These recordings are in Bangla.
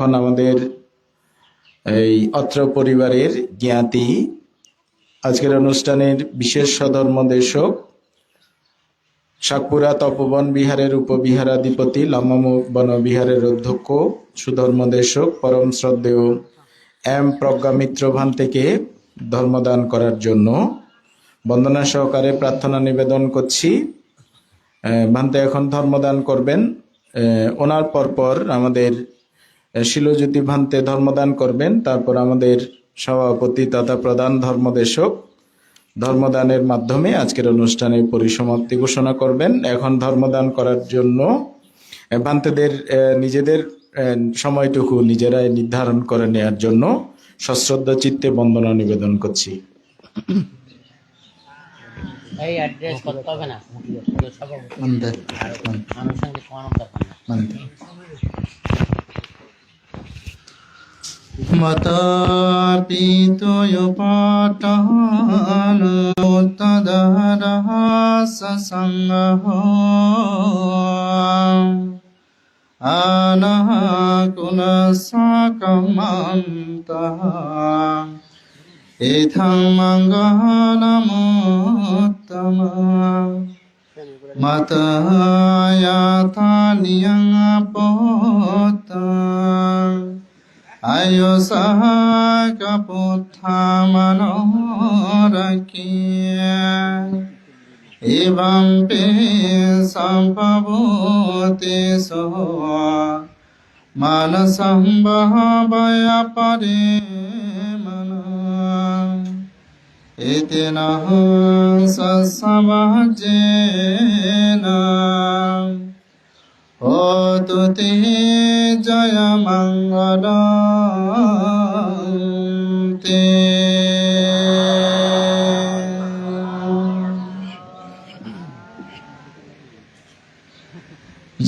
এখন আমাদের এই অত্র পরিবারের জ্ঞাতি। আজকের অনুষ্ঠানের বিশেষ সধর্মদেশক শাকপুরা তপবন বিহারের উপবিহারাধিপতি লামামুখ বনবিহারের অধ্যক্ষ সুধর্মদেশক পরম শ্রদ্ধেয় এম প্রজ্ঞা মিত্র ভান থেকে ধর্মদান করার জন্য বন্দনা সহকারে প্রার্থনা নিবেদন করছি। ভান্তে এখন ধর্মদান করবেন। ওনার পরপর আমাদের শিলজ্যোতি ভান্তে ধর্মদান করবেন তারপর আমাদের সভাপতি তথা প্রধান ধর্মদেশক ধর্মদানের মাধ্যমে আজকের অনুষ্ঠানের পরিসমাপ্তি ঘোষণা করবেন। এখন ধর্মদান করার জন্য ভান্তেদের নিজেদের সময়টুকু নিজেরাই নির্ধারণ করে নেয়ার জন্য সশ্রদ্ধ চিত্তে বন্দনা নিবেদন করছি। এই অ্যাড্রেস করতে হবে না? সভাপতি මතාපීතුයුපාටහාන උත්තදරහස සංගහෝ අනහකුණසකමන්තහා ඒතං මංගහනමුත්තමා මතයාතානියං අපෝතං අයෝ සහායක පුත්ථමනෝරකිය එවං පේ සම්පවෝතේ සෝ මන සම්භාවය පරිමන එතනහ සසමජේන හෝතු තේ জয় মঙ্গল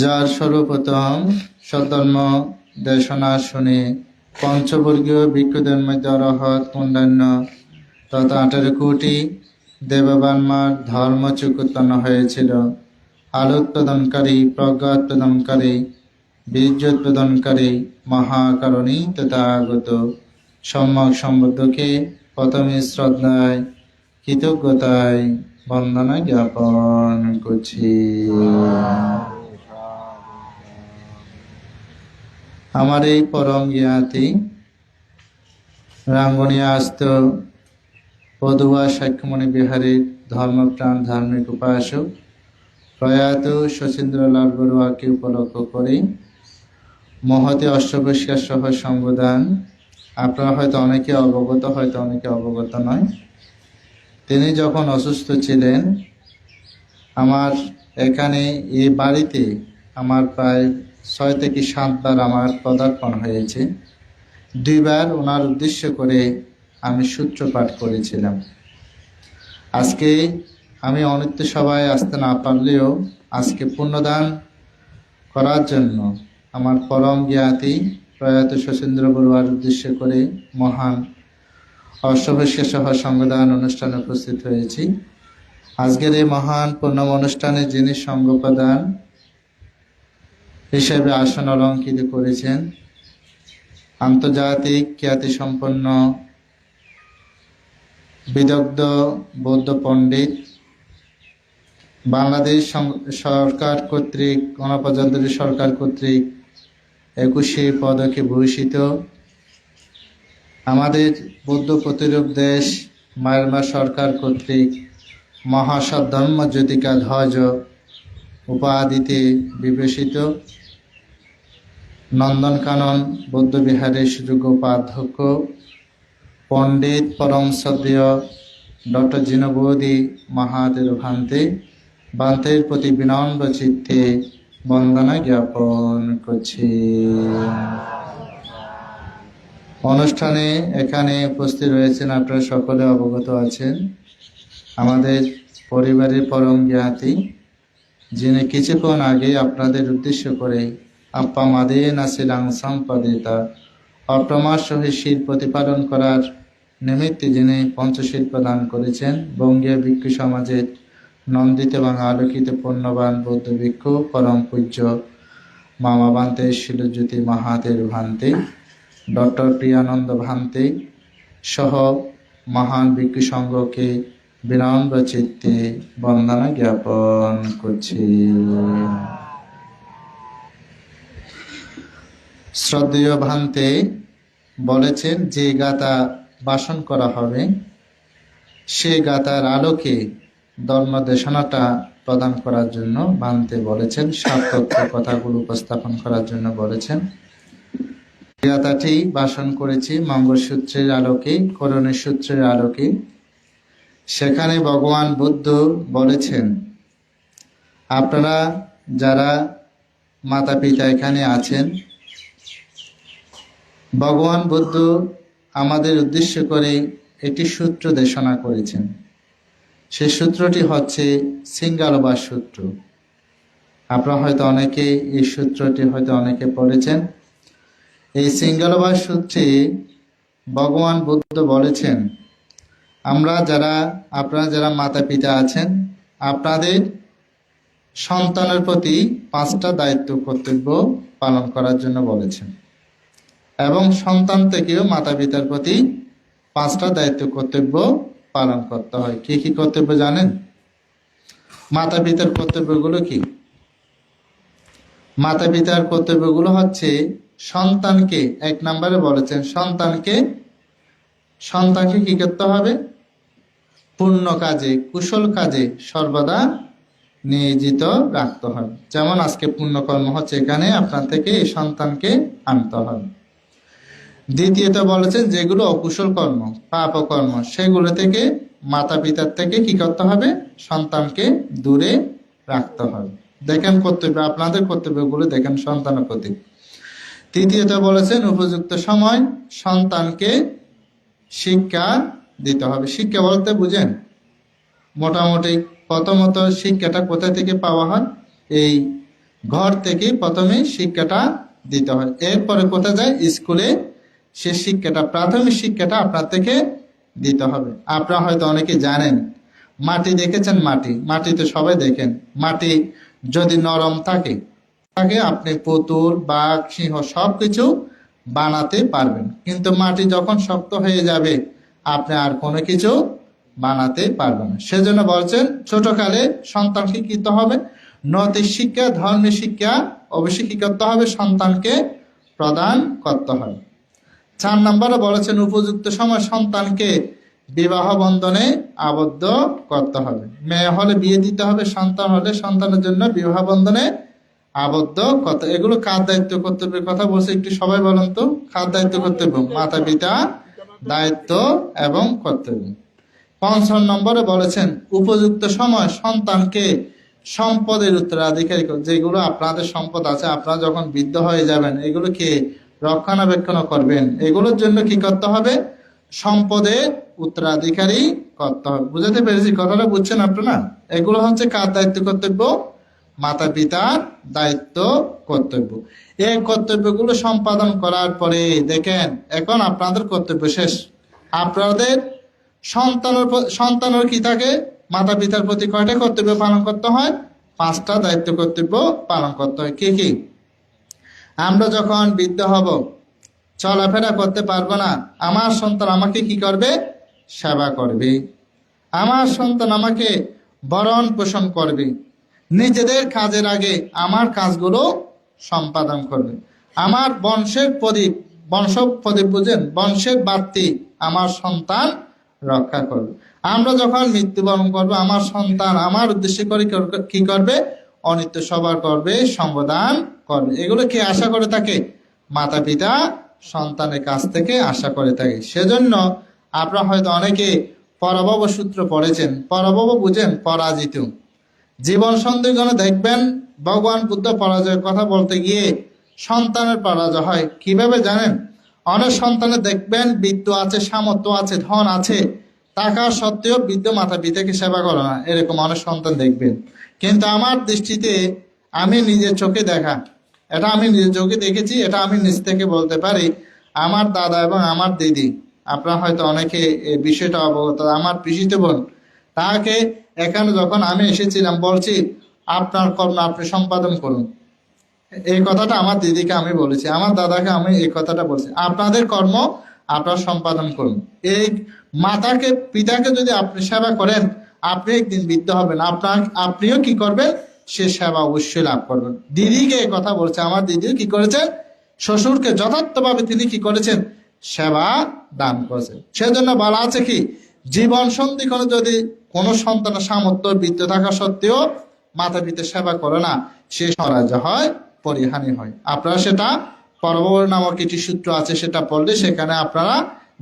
যার সর্বপ্রথম সধর্ম দেশনা শুনে পঞ্চবর্গীয় ভিক্ষুদের মধ্যে অরহত অন্যান্য তথা আঠারো কোটি দেববান্মার ধর্মচুক উৎপন্ন হয়েছিল। আলোৎপাদনকারী প্রজ্ঞা উৎপাদনকারী বীর্য উৎপাদনকারী মহাকারণী তথা আগত সম্যক সম্বুদ্ধকে প্রথমে শ্রদ্ধায়, কৃতজ্ঞতায় বন্দনা জ্ঞাপন করছি। আমার এই পরম জ্ঞাতি রাঙ্গনিয়া আস্ত পদুয়া সাক্ষ্যমণি বিহারের ধর্মপ্রাণ ধার্মিক উপাসক প্রয়াত শচীন্দ্রলাল বড়ুয়াকে উপলক্ষ করে মহতে অষ্টপরিষ্কার সহ সংবিধান আপনারা হয়তো অনেকে অবগত, হয়তো অনেকে অবগত নয়। তিনি যখন অসুস্থ ছিলেন, আমার এখানে এই বাড়িতে আমার প্রায় ছয় থেকে সাতবার আমার পদার্পণ হয়েছে। দুইবার ওনার উদ্দেশ্য করে আমি সূত্রপাঠ করেছিলাম। আজকে আমি অনিত্য সভায় আসতে না পারলেও আজকে পুণ্যদান করার জন্য আমার পরম জ্ঞাতি প্রয়াত শচীন্দ্র বড়ুয়ার উদ্দেশ্য করে মহান অষ্টভস্য সহ সংবিধান অনুষ্ঠানে উপস্থিত হয়েছি। আজকের এই মহান পূর্ণম অনুষ্ঠানে যিনি সঙ্গ প্রদান হিসেবে আসন অলঙ্কিত করেছেন, আন্তর্জাতিক খ্যাতিসম্পন্ন বিদগ্ধ বৌদ্ধ পণ্ডিত, বাংলাদেশ সরকার কর্তৃক, গণপ্রজাতন্ত্রী সরকার কর্তৃক একুশে পদকে ভূষিত। আমাদের বৌদ্ধ প্রতিরূপ দেশ মায়ানমার সরকার কর্তৃক মহাসৎ ধর্ম জ্যোতিকা ধ্বজ উপাধিতে বিবেচিত। নন্দনকানন বৌদ্ধবিহারের সুযোগ্য উপাধ্যক্ষ। পণ্ডিত পরম শ্রদ্ধেয় ডক্টর জিনবৌদি মহাদের ভান্তে। বান্তের প্রতি বিনম্র চিত্তে বন্দনা জ্ঞাপন করছি। অনুষ্ঠানে এখানে উপস্থিত রয়েছেন আপনারা সকলে অবগত আছেন। আমাদের পরিবারের পরম জ্ঞাতি, যিনি কিছুক্ষণ আগে আপনাদের উদ্দেশ্য করে আপ্পা মাদে নাসিলাং সম্পাদিতা অপ্রমার সহিত শির প্রতিপালন করার নিমিত্তে যিনি পঞ্চশীল প্রদান করেছেন, বঙ্গীয় ভিক্ষু সমাজের নন্দিত এবং আলোকিত পূর্ণবান বৌদ্ধ ভিক্ষু, পরম পূজ্য মামা ভান্তে শিলজ্যোতি মাহাতের ভান্তে, ডক্টর প্রিয়ানন্দ ভান্তে সহ মহান ভিক্ষু সংঘকে বিনম্র চিত্তে বন্দনা জ্ঞাপন করছি। শ্রদ্ধেয় ভান্তে বলেছেন, যে গাতা বাসন করা হবে, সে গাতার আলোকে ধর্মদেশনাটা প্রদান করার জন্য ভান্তে বলেছেন সাতত্য কথাগুলো উপস্থাপন করার জন্য বলেছেন। গাতাটি বাসন করেছি, মঙ্গলসূত্রের আলোকে, করণের সূত্রের আলোকে। সেখানে ভগবান বুদ্ধ বলেছেন, আপনারা যারা মাতা পিতা এখানে আছেন, ভগবান বুদ্ধ আমাদের উদ্দেশ্য করে একটি সূত্র দেশনা করেছেন। সেই সূত্রটি হচ্ছে সিঙ্গালবাস সূত্র। আপনারা হয়তো অনেকে এই সূত্রটি হয়তো অনেকে পড়েছেন। এই সিঙ্গালবাস সূত্রে ভগবান বুদ্ধ বলেছেন, আমরা যারা, আপনারা যারা মাতা পিতা আছেন, আপনাদের সন্তানের প্রতি পাঁচটা দায়িত্ব কর্তব্য পালন করার জন্য বলেছেন। এবং সন্তান থেকেও মাতা পিতার প্রতি পাঁচটা দায়িত্ব কর্তব্য পালন করতে হয়। কি কি কর্তব্য জানেন? মাতা পিতার কর্তব্যগুলো কি? মাতা পিতার কর্তব্যগুলো হচ্ছে সন্তানকে, এক নম্বরে বলেছেন, সন্তানকে সন্তানকে কি করতে হবে? পূর্ণ কাজে, কুশল কাজে সর্বদা নিয়োজিত রাখতে হবে যেমন আজকে পুণ্যকর্ম হচ্ছে, এখানে আপনার থেকে সন্তানকে আনতে হবে। দ্বিতীয়ত বলেছেন, যেগুলো অকুশল কর্ম, পাপ কর্ম, সেগুলো থেকে মাতা পিতার থেকে কি করতে হবে? সন্তানকে দূরে রাখতে হবে। দেখেন কর্তব্য, আপনাদের কর্তব্যগুলো দেখেন সন্তানের প্রতি তৃতীয়ত বলেছেন, উপযুক্ত সময় সন্তানকে শিক্ষা দিতে হবে। শিক্ষা বলতে বুঝেন, মোটামুটি প্রথমত শিক্ষাটা কোথা থেকে পাওয়া হয়? এই ঘর থেকে প্রথমে শিক্ষাটা দিতে হয়। এরপরে কোথায় যায়? স্কুলে সে শিক্ষাটা, প্রাথমিক শিক্ষাটা আপনার থেকে দিতে হবে। আপনারা হয়তো অনেকে জানেন, মাটি দেখেছেন মাটি মাটি তো সবাই দেখেন, মাটি যদি নরম থাকে থাকে আপনি পুতুল, বাঘ, সিংহ সবকিছু বানাতে পারবেন। কিন্তু মাটি যখন শক্ত হয়ে যাবে, আপনি আর কোনো কিছু বানাতে পারবেন না। সেজন্য বলছেন, ছোটকালে সন্তানকে কি করতে হবে, নৈতিক শিক্ষা ধর্মের শিক্ষা অবশ্যই কি করতে হবে? সন্তানকে প্রদান করতে হবে। চার নম্বরে বলেছেন, উপযুক্ত সময় সন্তানকে বিবাহ বন্ধনে আবদ্ধ করতে হবে। মেয়ে হলে বিয়ে দিতে হবে, সন্তান হলে সন্তানের জন্য বিবাহ বন্ধনে আবদ্ধ করতে এগুলো কার দায়িত্ব কর্তব্যের কথা বলছে একটু সবাই বলেন তো। কার দায়িত্ব কর্তব্য? মাতা পিতা দায়িত্ব এবং কর্তব্য। পঞ্চম নম্বরে বলেছেন, উপযুক্ত সময় সন্তানকে সম্পদের উত্তরাধিকারী যেগুলো আপনাদের সম্পদ আছে, আপনারা যখন বৃদ্ধ হয়ে যাবেন এগুলোকে রক্ষণাবেক্ষণ করবেন। এগুলোর জন্য কি করতে হবে? সম্পদের উত্তরাধিকারী করতে হবে। বুঝাতে পেরেছি? কথাটা বুঝছেন আপনারা? এগুলো হচ্ছে কার দায়িত্ব কর্তব্য? মাতা পিতার দায়িত্ব কর্তব্য। এই কর্তব্যগুলো সম্পাদন করার পরে দেখেন, এখন আপনাদের কর্তব্য শেষ। আপনাদের সন্তানের সন্তানের কি থাকে? মাতা পিতার প্রতি কয়টা কর্তব্য পালন করতে হয়? পাঁচটা দায়িত্ব কর্তব্য পালন করতে হয়। কি কি? আমরা যখন বৃদ্ধ হব, চলাফেরা করতে পারব না, আমার সন্তান আমাকে কি করবে? সেবা করবে। আমার সন্তান আমাকে বরণ পোষণ করবে। নিজেদের কাজের আগে আমার কাজগুলো সম্পাদন করবে। আমার বংশের প্রদীপ বংশ প্রদীপ বুঝেন বংশের বাড়তি আমার সন্তান রক্ষা করবে। আমরা যখন মৃত্যুবরণ করব, আমার সন্তান আমার উদ্দেশ্যে করে কি করবে? অনিত্য সবার গর্বে সম্বোধন করবে এগুলো কি আশা করে থাকে? মাতা পিতা, সন্তানের কাছ থেকে আশা করে থাকে। সেজন্য আপনারা হয়তো অনেকে পরাভব সূত্র পড়েছেন, পরাভব বুঝেন, পরাজিত। জীবন সন্ধিগণে দেখবেন, ভগবান বুদ্ধ পরাজয়ের কথা বলতে গিয়ে সন্তানের পরাজয় হয়। কীভাবে জানেন? অনেক সন্তানে দেখবেন, বিদ্য আছে, সামর্থ্য আছে, ধন আছে টাকা সত্ত্বেও বৃদ্ধ মাতা পিতাকে সেবা করে না, এরকম অনেক সন্তান দেখবেন কিন্তু আমার দৃষ্টিতে আমি নিজের চোখে দেখা, এটা আমি নিজের চোখে দেখেছি, এটা আমি নিজ থেকে বলতে পারি, আমার দাদা এবং আমার দিদি, আপনারা হয়তো অনেকে এই বিষয়টা অবগত, আমার পিসিতে বোন, তাকে এখানে যখন আমি এসেছিলাম, বলছি, আপনার কর্ম আপনি সম্পাদন করুন। এই কথাটা আমার দিদিকে আমি বলেছি, আমার দাদাকে আমি এই কথাটা বলছি, আপনাদের কর্ম আপনারা সম্পাদন করুন। এই মাতাকে, পিতাকে যদি আপনি সেবা করেন, আপনি একদিন বৃদ্ধ হবেন। আপনার, আপনিও কি করবেন? সে সেবা অবশ্যই লাভ করবেন। দিদিকে কথা বলছে, আমার দিদিও কি করেছেন? শ্বশুরকে যথার্থভাবে তিনি কি করেছেন? সেবা দান করেছেন। সেজন্য বলা আছে কি, জীবন সন্ধি সন্ধিক্ষণে যদি কোনো সন্তানের সামর্থ্য বৃদ্ধ থাকা সত্ত্বেও মাতা পিতা সেবা করে না, সে স্বরাজ্য হয়, পরিহানি হয়। আপনারা সেটা পরবর নামক একটি সূত্র আছে, সেটা পড়লে সেখানে আপনারা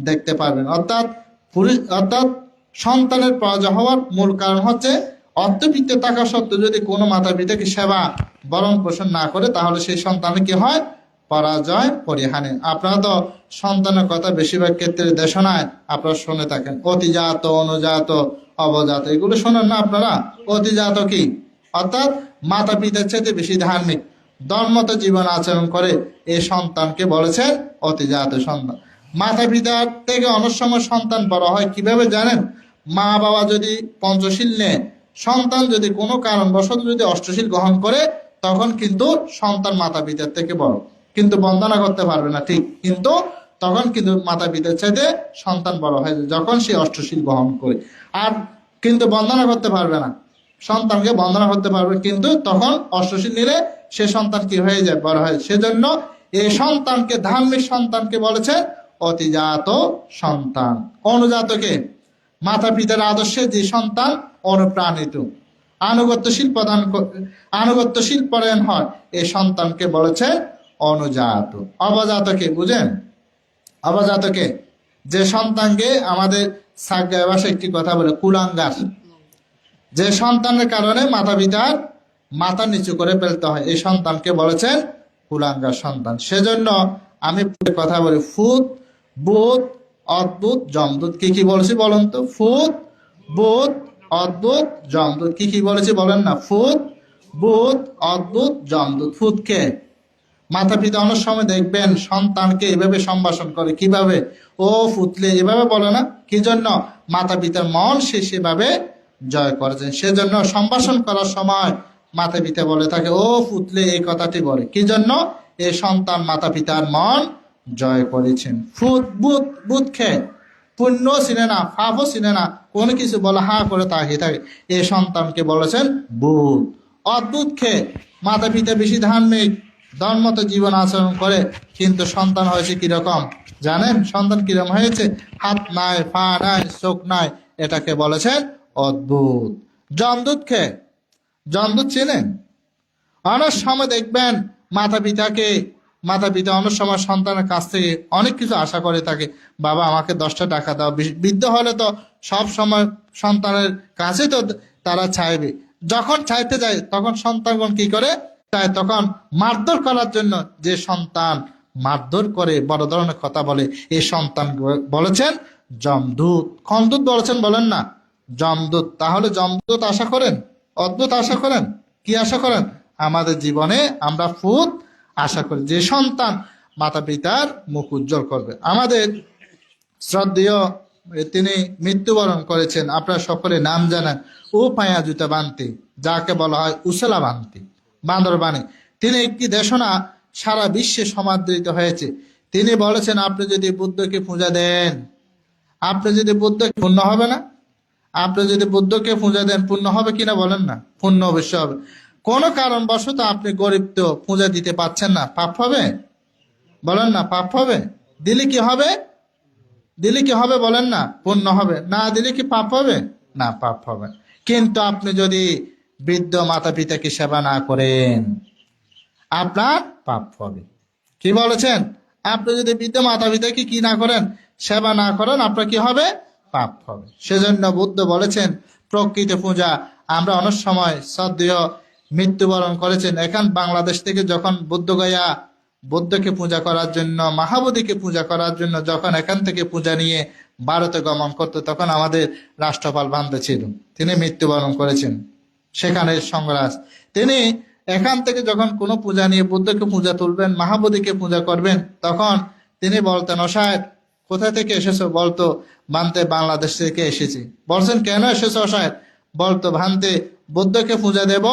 দেখতে পারবেন। অর্থাৎ অর্থাৎ সন্তানের পরাজয় হওয়ার মূল কারণ হচ্ছে অর্থবিত্ত থাকা সত্ত্বেও যদি কোনো মাতা পিতাকে সেবা, বরণ পোষণ না করে, তাহলে সেই সন্তানের কি হয়? পরাজয় পরিহানি আপনারা তো সন্তানের কথা বেশিরভাগ ক্ষেত্রে দেশনায় আপনারা শুনে থাকেন। অতিজাত, অনুজাত, অবজাত, এগুলো শোনেন না আপনারা? অতিজাত কি? অর্থাৎ মাতা পিতার চাইতে বেশি ধার্মিক। ধর্মত জীবন আচরণ করে এই সন্তানকে বলেছেন অতিজাত সন্তান। মাতা পিতার থেকে অনেক সময় সন্তান বড় হয় কীভাবে জানেন? মা বাবা যদি পঞ্চশীল নেয়, সন্তান যদি কোনো কারণবশত যদি অষ্টশীল গ্রহণ করে, তখন কিন্তু সন্তান মাতা পিতার থেকে বড়। কিন্তু বন্দনা করতে পারবে না, ঠিক। কিন্তু তখন কিন্তু মাতা পিতার চাইতে সন্তান বড় হয় যখন সে অষ্টশীল গ্রহণ করে। আর কিন্তু বন্দনা করতে পারবে না। সন্তানকে বন্দনা করতে পারবে, কিন্তু তখন অষ্টশীল নিলে সে সন্তান কি হয়ে যায়? বড় হয়। সেজন্য এই সন্তানকে, ধার্মিক সন্তানকে বলেছে অতিজাত সন্তান। অনুজাতকে? মাতা পিতার আদর্শে যে সন্তান অনুপ্রাণিত। আনুগত্যশীল প্রদান আনুগত্যশীল পরায়ণ হয়, এই সন্তানকে বলেছে অনুজাত। অবজাতকে, বুঝেন? অবজাতকে, যে সন্তানকে আমাদের সাজ্ঞায় একটি কথা বলে কুলাঙ্গার। যে সন্তানের কারণে মাতা পিতার মাথা নিচু করে ফেলতে হয়। এই সন্তানকে বলেছেন কুলাঙ্গার সন্তান। সেজন্য আমি কথা বলি, ফুত বুধ অদ্ভুত জমদূত কি কি বলেছি বলেন তো? ফুত বুধ অদ্ভুত জমদূত কি কি বলেছি বলেন না? ফুত বুধ অদ্ভুত জমদূত ফুতকে মাতা পিতা অনেক সময় দেখবেন সন্তানকে এভাবে সম্ভাষণ করে। কীভাবে? ও ফুতলে এভাবে বলে না? কি জন্য? মাতা পিতার মন সে সেভাবে জয় করেছেন। সেজন্য সম্ভাষণ করার সময় মাতা পিতা বলে থাকে ও ফুতলে এই কথাটি বলে। কি জন্য? এ সন্তান মাতা পিতার মন জয় করেছেন। ফুত, বুত বুত খেয়ে। পুণ্য চিনে না, পাপও চিনে না, কোনো কিছু বলে হা করে তাকিয়ে থাকে। এ সন্তানকে বলেছেন বুধ অদ্ভুত খেয়ে। মাতা পিতা বেশি ধার্মিক ধর্মত জীবন আচরণ করে, কিন্তু সন্তান হয়েছে কীরকম? জানেন? সন্তান কীরকম হয়েছে? হাত নাই, পা নাই, চোখ নাই, এটাকে বলেছেন অদ্ভুত। জমদূত খেয়ে। জমদূত চেনেন। অনেক সময় দেখবেন মাতা পিতাকে মাতা পিতা অনেক সময় সন্তানের কাছ থেকে অনেক কিছু আশা করে থাকে, বাবা, আমাকে দশটা টাকা দাও। বৃদ্ধ হলে তো সব সময় সন্তানের কাছে তো তারা চাইবে। যখন চাইতে যায়, তখন সন্তানগণ কি করে? চায় তখন মারধর করার জন্য যে সন্তান মারধর করে, বড় ধরনের কথা বলে এই সন্তান বলেছেন জমদূত খন্দূত বলেছেন বলেন না জমদূত তাহলে জমদূত আশা করেন? অদ্ভুত আশা করেন? কি আশা করেন? আমাদের জীবনে আমরা ফুত আশা করি। যে সন্তান মাতা পিতার মুখ উজ্জ্বল করবে। আমাদের শ্রদ্ধেয় তিনি মৃত্যুবরণ করেছেন। আপনারা সকলে নাম জানেন। ও পায়া জুতা বান্তি, যাকে বলা হয় উসলা বান্তি বান্দরবানে তিনি একটি দেশনা সারা বিশ্বে সমাদৃত হয়েছে। তিনি বলেছেন, আপনি যদি বুদ্ধকে পূজা দেন, আপনি যদি বুদ্ধকে পূর্ণ হবে না আপনি যদি বুদ্ধকে পূজা দেন পূর্ণ হবে কিনা বলেন না? পূর্ণ অবশ্যই হবে। কোনো কারণবশত আপনি গরিব তো পূজা দিতে পাচ্ছেন না। পাপ হবে? বলেন না, পাপ হবে? দিলে কি হবে? দিলে কি হবে বলেন না পূর্ণ হবে। না দিলে কি পাপ হবে? না, পাপ হবে। কিন্তু আপনি যদি বৃদ্ধ মাতা পিতাকে সেবা না করেন, আপনার পাপ হবে। কি বলেছেন? আপনি যদি বৃদ্ধ মাতা পিতাকে কি না করেন, সেবা না করেন, আপনার কি হবে? পাপ হবে। সেজন্য বুদ্ধ বলেছেন, প্রকৃত পূজা। আমরা অনেক সময় শ্রদ্ধেয় মৃত্যুবরণ করেছেন। এখন বাংলাদেশ থেকে যখন বুদ্ধগয়া বুদ্ধকে পূজা করার জন্য মহাবোধিকে পূজা করার জন্য যখন এখান থেকে পূজা নিয়ে ভারতে গমন করতো, তখন আমাদের রাষ্ট্রপাল বান্ধব ছিল। তিনি মৃত্যুবরণ করেছেন সেখানে সংগ্রাস। তিনি এখান থেকে যখন কোনো পূজা নিয়ে বুদ্ধকে পূজা তুলবেন মহাবোধিকে পূজা করবেন, তখন তিনি বলতেন অসায় কোথা থেকে এসেছ বলতো, ভান্তে বাংলাদেশ থেকে এসেছি। বলছেন, কেন এসেছ অসায় বলতো, ভান্তে বুদ্ধকে পূজা দেব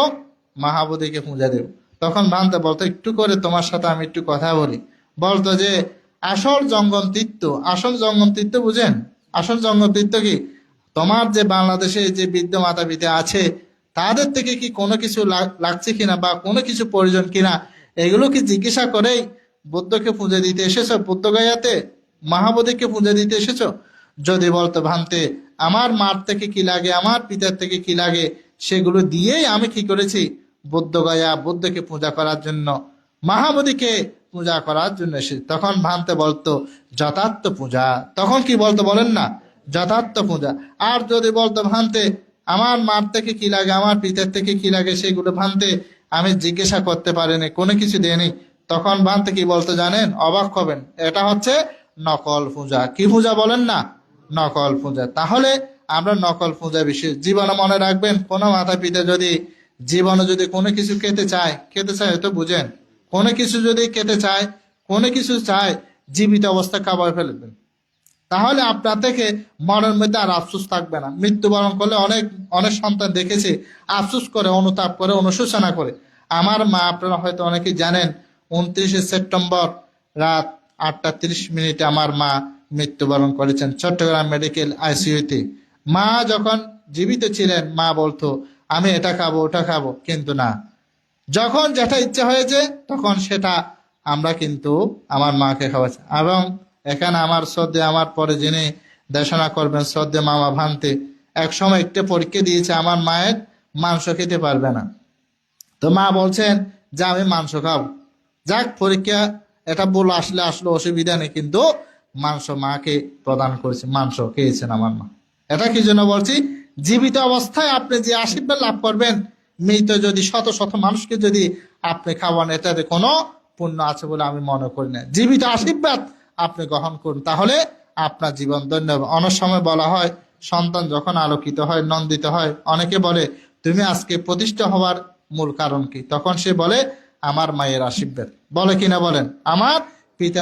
মহাবোধিকে পূজা দেব। তখন ভান্তে বলতো, একটু করে তোমার সাথে আমি একটু কথা বলি। বলতো যে, আসল জঙ্গম তীর্থ, আসল জঙ্গম তীর্থ বুঝেন? আসল জঙ্গম তীর্থ কি? তোমার যে বাংলাদেশে যে বৃদ্ধ মাতা পিতা আছে, তাদের থেকে কি কোনো কিছু লাগ- লাগছে কিনা বা কোনো কিছু প্রয়োজন কিনা? এগুলো কি জিজ্ঞাসা করেই বৌদ্ধকে পুজো দিতে এসেছ বুদ্ধ গায়াতে মহাবোধিকে পুজো দিতে এসেছ? যদি বলতো, ভান্তে, আমার মার থেকে কি লাগে, আমার পিতার থেকে কি লাগে, সেগুলো দিয়েই আমি কি করেছি? বুদ্ধ গায়া বুদ্ধকে পূজা করার জন্য মহাবোধিকে পূজা করার জন্য এসে, তখন ভান্তে বলতো, যথার্থ পূজা। তখন কি বলতো বলেন না? যথার্থ পূজা। আর যদি বলতো, ভান্তে, আমার মার থেকে কি লাগে, আমার পিতার থেকে কি লাগে, সেগুলো ভান্তে, আমি জিজ্ঞাসা করতে পারিনি, কোনো কিছু দেয়নি তখন ভান্তে কি বলতো জানেন? অবাক হবেন। এটা হচ্ছে নকল পূজা। কি পূজা বলেন না? নকল পূজা। তাহলে আমরা নকল পূজা বিশেষ জীবনে মনে রাখবেন, কোনো মাতা পিতা যদি জীবনে যদি কোনো কিছু খেতে চায় খেতে চায় হয়তো বুঝেন, কোনো কিছু যদি খেতে চায়, কোনো কিছু চায়, জীবিত অবস্থা খাবার ফেলবেন। তাহলে আপনার থেকে মনের মধ্যে আর আফসোস থাকবে না। মৃত্যুবরণ করলে অনেক অনেক সন্তান দেখেছি, আফসোস করে, অনুতাপ করে, অনুশোচনা করে। আমার মা, আপনারা হয়তো অনেকেই জানেন, উনত্রিশে সেপ্টেম্বর রাত আটটা তিরিশ মিনিটে আমার মা মৃত্যুবরণ করেছেন। চট্টগ্রাম মেডিকেল আইসিইউতে। মা যখন জীবিত ছিলেন, মা বলতো, আমি এটা খাব, ওটা খাব। কিন্তু না। যখন যেটা ইচ্ছে হয়েছে, তখন সেটা আমরা কিন্তু আমার মাকে খাওয়াচ্ছি। এবং এখানে আমার শ্রদ্ধে, আমার পরে যিনি দেশনা করবেন, শ্রদ্ধে মামা ভান্তে এক সময় একটা পরীক্ষা দিয়েছে আমার মায়ের, মাংস খেতে পারবে না। তো মা বলছেন, যে, আমি মাংস খাব। যাক, পরীক্ষা এটা বলে আসলে আসলে অসুবিধা নেই, কিন্তু মাংস মাকে প্রদান করেছে, মাংস খেয়েছেন আমার মা। এটা কি জন্য বলছি? জীবিত অবস্থায় আপনি যে আশীর্বাদ লাভ করবেন, মৃত যদি শত শত মানুষকে যদি আপনি খাওয়ান, এটাতে কোনো পুণ্য আছে বলে আমি মনে করি না। জীবিত আশীর্বাদ আপনি গ্রহণ করুন, তাহলে আপনার জীবন ধন্য অনেক সময় বলা হয়, সন্তান যখন আলোকিত হয়, নন্দিত হয়, অনেকে বলে, তুমি আজকে প্রতিষ্ঠা হওয়ার মূল কারণ কি? তখন সে বলে আমার মায়ের আশীর্বাদ। বলে কিনা বলেন? আমার পিতা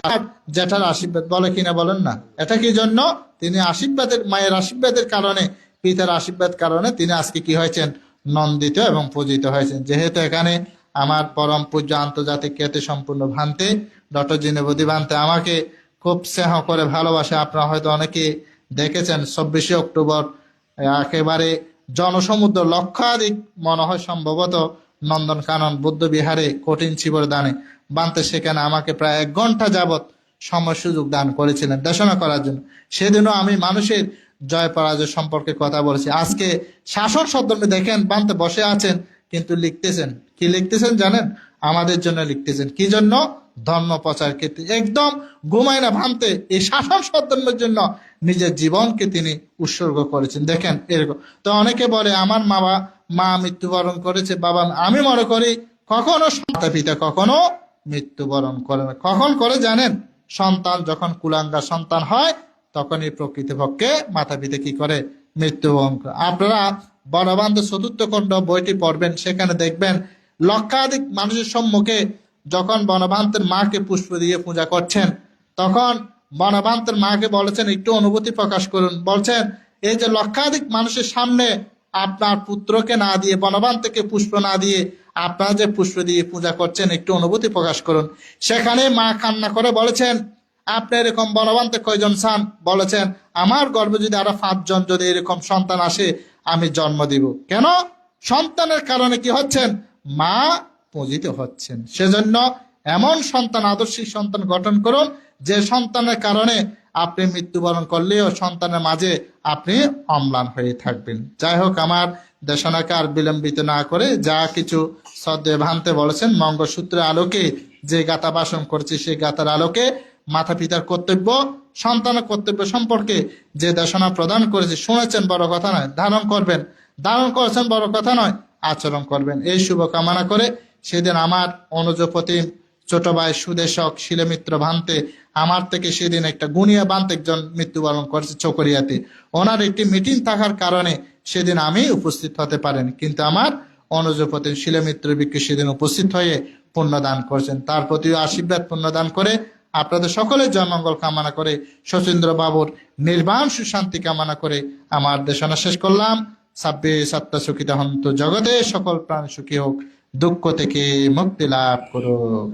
জ্যাঠার আশীর্বাদ। বলে কিনা বলেন না? এটা কি জন্য? তিনি আশীর্বাদের, মায়ের আশীর্বাদের কারণে, পিতার আশীর্বাদ কারণে তিনি আজকে কি হয়েছেন? নন্দিত এবং পূজিত হয়েছেন। যেহেতু এখানে আমার পরম পূজ্য আন্তর্জাতিক খ্যাতি সম্পূর্ণ ভান্তে ডক্টর জিনেবদি ভান্তে আমাকে খুব স্নেহ করে ভালোবাসে। আপনারা হয়তো অনেকে দেখেছেন, চব্বিশে অক্টোবর, একেবারে জনসমুদ্র লক্ষাধিক মনে হয় সম্ভবত নন্দনকানন বুদ্ধ বিহারে কঠিন শিবর দানে বানতে সেখানে আমাকে প্রায় এক ঘণ্টা যাবত সময় সুযোগ দান করেছিলেন দেশনা করার জন্য। সেদিনও আমি মানুষের জয় পরাজয় সম্পর্কে কথা বলেছি। আজকে শাসন সদ্যমে দেখেন, বানতে বসে আছেন, কিন্তু লিখতেছেন। কি লিখতেছেন জানেন? আমাদের জন্য লিখতেছেন। কি জন্য? ধর্ম প্রচার ক্ষেত্রে। একদম ঘুমায় না ভাঙতে এই শাসন সদ্যমের জন্য নিজের জীবনকে তিনি উৎসর্গ করেছেন। দেখেন, এরকম। তো অনেকে বলে, আমার মা মা মৃত্যুবরণ করেছে, বাবা, আমি মনে করি কখনো মাতা পিতা কখনো মৃত্যুবরণ করে না। কখন করে জানেন? সন্তান যখন কুলাঙ্গা সন্তান হয়, তখনই প্রকৃতপক্ষে মাতা পিতা কি করে? মৃত্যুবরণ করে। আপনারা বনবান্ধ চতুর্থ খণ্ড বইটি পড়বেন, সেখানে দেখবেন লক্ষাধিক মানুষের সম্মুখে যখন বনবান্তের মাকে পুষ্প দিয়ে পূজা করছেন, তখন বনবান্তের মাকে বলেছেন, একটু অনুভূতি প্রকাশ করুন। বলছেন, এই যে লক্ষাধিক মানুষের সামনে আপনার পুত্রকে না দিয়ে বনবান থেকে পুষ্প না দিয়ে আপনারা যে পুষ্প দিয়ে পূজা করছেন, একটু অনুভূতি প্রকাশ করুন। সেখানে মা কান্না করে বলেছেন, আপনি এরকম বনবান্তে কয়জন চান? বলেছেন, আমার গর্বে যদি আরও পাঁচজন যদি এরকম সন্তান আসে, আমি জন্ম দিব। কেন? সন্তানের কারণে কি হচ্ছেন? মা পূজিত হচ্ছেন। সেজন্য এমন সন্তান, আদর্শিক সন্তান গঠন করুন যে সন্তানের কারণে আপনি মৃত্যুবরণ করলেও সন্তানের মাঝে আপনি অম্লান হয়ে থাকবেন। যাই হোক, আমার দেশনাকে আর বিলম্বিত না করে যা কিছু সদ্যে ভান্তে বলেছেন, মঙ্গলসূত্রের আলোকে যে গাথা বাসন করছে, সেই গাতার আলোকে মাতা পিতার কর্তব্য, সন্তানের কর্তব্য সম্পর্কে যে দেশনা প্রদান করেছে, শুনেছেন বড় কথা নয়, ধারণ করবেন। ধারণ করেছেন বড় কথা নয়, আচরণ করবেন। এই শুভ কামনা করে সেদিন আমার অনুজপতি ছোট ভাই সুদেশক, শিলমিত্র ভান্তে আমার থেকে সেদিন একটা গুনিয়া বান্ত একজন মৃত্যুবরণ করেছে চকরিয়াতে। ওনার একটি মিটিং থাকার কারণে সেদিন আমি উপস্থিত হতে পারেন। কিন্তু আমার অনুজপতি শিলমিত্র বিক্রি সেদিন উপস্থিত হয়ে পুণ্যদান করছেন। তার প্রতিও আশীর্বাদ পুণ্যদান করে আপনাদের সকলের জয়মঙ্গল কামনা করে, শচীন্দ্র বাবুর নির্বাণ সুশান্তি কামনা করে আমার দেশনা শেষ করলাম। সাব্বে সত্তা সুখিতা হন্ত জগতে, সকল প্রাণ সুখী হোক, দুঃখ থেকে মুক্তি লাভ করুক।